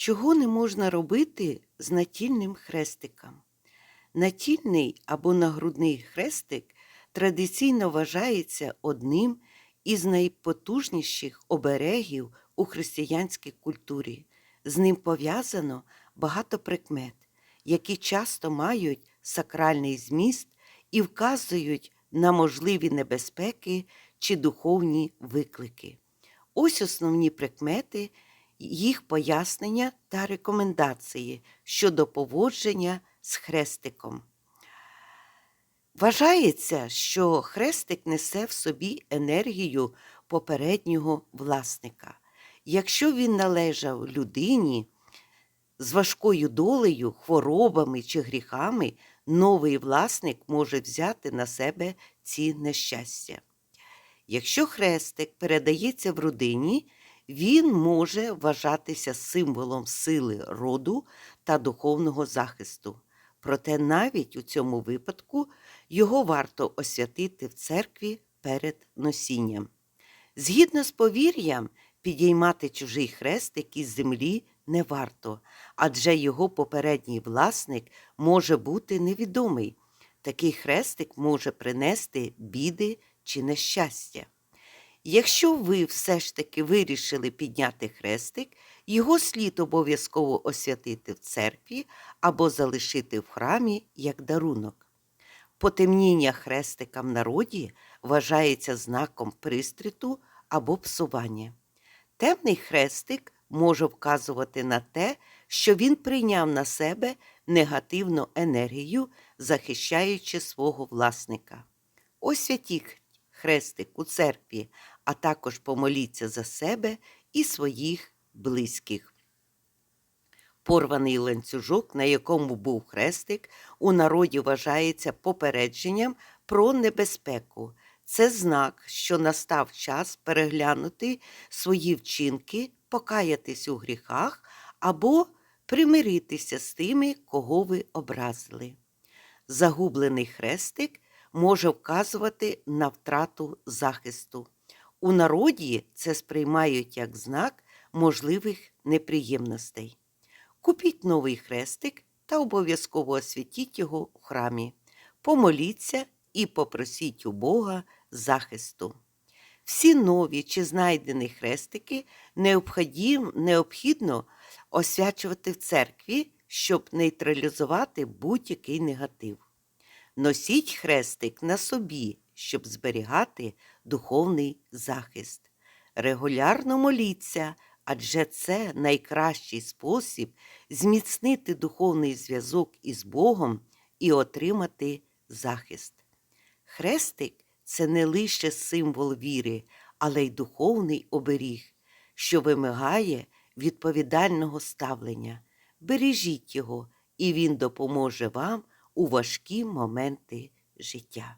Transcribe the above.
Чого не можна робити з натільним хрестиком? Натільний або нагрудний хрестик традиційно вважається одним із найпотужніших оберегів у християнській культурі. З ним пов'язано багато прикмет, які часто мають сакральний зміст і вказують на можливі небезпеки чи духовні виклики. Ось основні прикмети, їх пояснення та рекомендації щодо поводження з хрестиком. Вважається, що хрестик несе в собі енергію попереднього власника. Якщо він належав людині з важкою долею, хворобами чи гріхами, новий власник може взяти на себе ці нещастя. Якщо хрестик передається в родині, він може вважатися символом сили роду та духовного захисту. Проте навіть у цьому випадку його варто освятити в церкві перед носінням. Згідно з повір'ям, підіймати чужий хрестик із землі не варто, адже його попередній власник може бути невідомий. Такий хрестик може принести біди чи нещастя. Якщо ви все ж таки вирішили підняти хрестик, його слід обов'язково освятити в церкві або залишити в храмі як дарунок. Потемніння хрестика в народі вважається знаком пристріту або псування. Темний хрестик може вказувати на те, що він прийняв на себе негативну енергію, захищаючи свого власника. Освятіть хрестик у церкві, а також помоліться за себе і своїх близьких. Порваний ланцюжок, на якому був хрестик, у народі вважається попередженням про небезпеку. Це знак, що настав час переглянути свої вчинки, покаятись у гріхах або примиритися з тими, кого ви образили. Загублений хрестик може вказувати на втрату захисту. У народі це сприймають як знак можливих неприємностей. Купіть новий хрестик та обов'язково освятіть його в храмі. Помоліться і попросіть у Бога захисту. Всі нові чи знайдені хрестики необхідно освячувати в церкві, щоб нейтралізувати будь-який негатив. Носіть хрестик на собі, щоб зберігати духовний захист. Регулярно моліться, адже це найкращий спосіб зміцнити духовний зв'язок із Богом і отримати захист. Хрестик це не лише символ віри, але й духовний оберіг, що вимагає відповідального ставлення. Бережіть його, і він допоможе вам у важкі моменти життя.